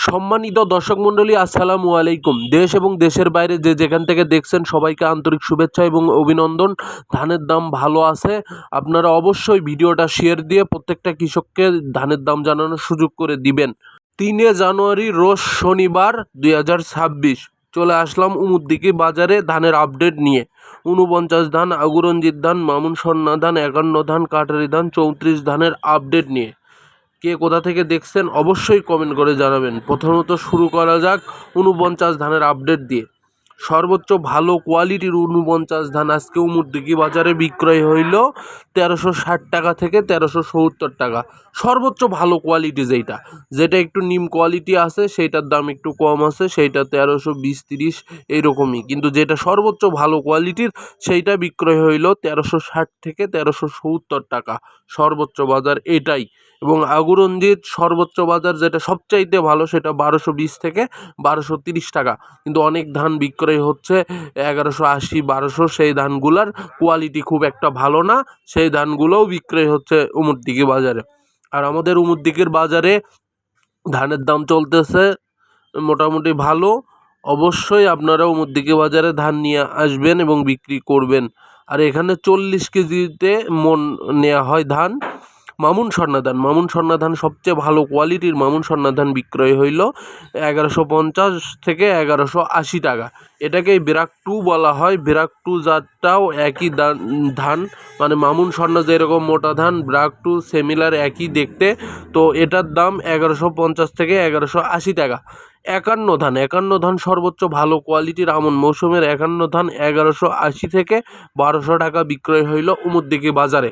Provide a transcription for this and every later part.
সম্মানিত দর্শক মণ্ডলী, আসসালামু আলাইকুম। দেশ এবং দেশের বাইরে যে যেখান থেকে দেখছেন, সবাইকে আন্তরিক শুভেচ্ছা এবং অভিনন্দন। ধানের দাম ভালো আছে। আপনারা অবশ্যই ভিডিওটা শেয়ার দিয়ে প্রত্যেকটা কৃষককে ধানের দাম জানানোর সুযোগ করে দিবেন। তিনে জানুয়ারি, রোজ শনিবার দুই হাজার ছাব্বিশ। চলে আসলাম উমুদ্দিকি বাজারে ধানের আপডেট নিয়ে। উনপঞ্চাশ ধান আগুরঞ্জিত ধান, মামুন সন্না ধান, একান্ন ধান, কাটারি ধান, চৌত্রিশ ধানের আপডেট নিয়ে। কে কোথা থেকে দেখছেন অবশ্যই কমেন্ট করে জানাবেন। প্রথমত শুরু করা যাক উনপঞ্চাশ ধানের আপডেট দিয়ে। সর্বোচ্চ ভালো কোয়ালিটির উনপঞ্চাশ ধান আজকে উমুরদিকি বাজারে বিক্রয় হইল তেরোশো ষাট টাকা থেকে তেরোশো সত্তর টাকা। সর্বোচ্চ ভালো কোয়ালিটি যেইটা। যেটা একটু নিম কোয়ালিটি আছে, সেইটার দাম একটু কম আছে, সেইটা তেরোশো বিশ তিরিশ এইরকমই কিন্তু যেটা সর্বোচ্চ ভালো কোয়ালিটির সেইটা বিক্রয় হইল তেরোশো ষাট থেকে তেরোশো সত্তর টাকা। সর্বোচ্চ বাজার এটাই। এবং আগুরঞ্জিত সর্বোচ্চ বাজার যেটা সবচাইতে ভালো সেটা বারোশো বিশ থেকে বারোশো তিরিশ টাকা। কিন্তু অনেক ধান বিক্রয় হচ্ছে এগারোশো আশি, বারোশো সেই ধানগুলার কোয়ালিটি খুব একটা ভালো না, সেই ধানগুলোও বিক্রয় হচ্ছে উমুরদিকে বাজারে। আর আমাদের উমুরদিকের বাজারে ধানের দাম চলতেছে মোটামুটি ভালো। অবশ্যই আপনারা উমুরদিকে বাজারে ধান নিয়ে আসবেন এবং বিক্রি করবেন। আর এখানে চল্লিশ কেজিতে মন নেওয়া হয় ধান। মামুন স্বর্ণা ধান মামুন স্বর্ণাধান সবচেয়ে ভালো কোয়ালিটির মামুন স্বর্ণা ধান বিক্রয় হইল এগারোশো পঞ্চাশ থেকে এগারোশো আশি টাকা। এটাকেই ব্রাক টু বলা হয়। ব্রাক টু জাতটাও একই ধান। মানে মামুন স্বর্ণা যেরকম মোটা ধান ব্রাক টু সেমিলার একই দেখতে। তো এটার দাম এগারোশো পঞ্চাশ থেকে এগারোশো আশি টাকা। একান্ন ধান। একান্ন ধান সর্বোচ্চ ভালো কোয়ালিটির আমন মৌসুমের একান্ন ধান এগারোশো আশি থেকে বারোশো টাকা বিক্রয় হইল উমুরদিকে বাজারে।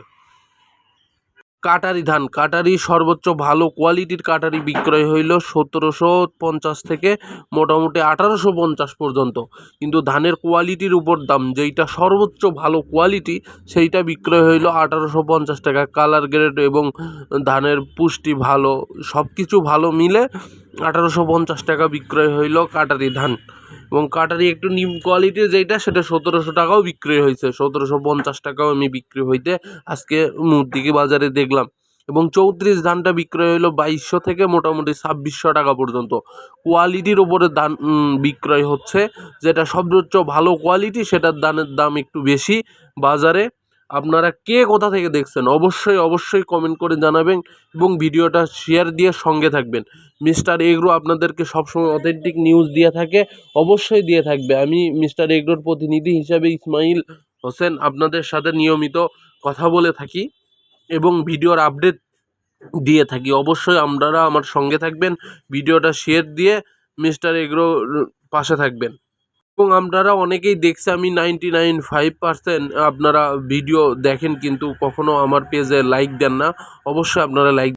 কাটারি ধান। কাটারি সর্বোচ্চ ভালো কোয়ালিটির কাটারি বিক্রয় হইল সতেরোশো পঞ্চাশ থেকে মোটামুটি আঠারোশো পঞ্চাশ পর্যন্ত। কিন্তু ধানের কোয়ালিটির উপর দাম, যেইটা সর্বোচ্চ ভালো কোয়ালিটি, সেইটা বিক্রয় হইল আঠারোশো পঞ্চাশ টাকা। কালার গ্রেড এবং ধানের পুষ্টি ভালো সব কিছু ভালো মিলে আঠারোশো পঞ্চাশ টাকা বিক্রয় হইল কাটারি ধান। এবং কাটারি একটু নিম কোয়ালিটির যেইটা, সেটা সতেরোশো টাকাও বিক্রি হয়েছে। সতেরোশো পঞ্চাশ টাকাও আমি বিক্রি হইতে আজকে মুরদিকে বাজারে দেখলাম। এবং চৌত্রিশ ধানটা বিক্রয় হলো বাইশশো থেকে মোটামুটি ছাব্বিশশো টাকা পর্যন্ত। কোয়ালিটির ওপরে দান বিক্রয় হচ্ছে। যেটা সর্বোচ্চ ভালো কোয়ালিটি সেটার দানের দাম একটু বেশি বাজারে। আপনারা কে কোথা থেকে দেখছেন, অবশ্যই অবশ্যই কমেন্ট করে জানাবেন এবং ভিডিওটা শেয়ার দিয়ে সঙ্গে থাকবেন। মিস্টার এগ্রো আপনাদেরকে সবসময় অথেন্টিক নিউজ দিয়ে থাকে, অবশ্যই দিয়ে থাকবে। আমি মিস্টার এগ্রোর প্রতিনিধি হিসাবে ইসমাইল হোসেন আপনাদের সাথে নিয়মিত কথা বলে থাকি এবং ভিডিওর আপডেট দিয়ে থাকি। অবশ্যই আপনারা আমার সঙ্গে থাকবেন, ভিডিওটা শেয়ার দিয়ে মিস্টার এগ্রোর পাশে থাকবেন। এবং আপনারা অনেকেই দেখছে আমি নাইনটি নাইন ফাইভ পার্সেন্ট আপনারা ভিডিও দেখেন, কিন্তু কখনও আমার পেজে লাইক দেন না। অবশ্যই আপনারা লাইক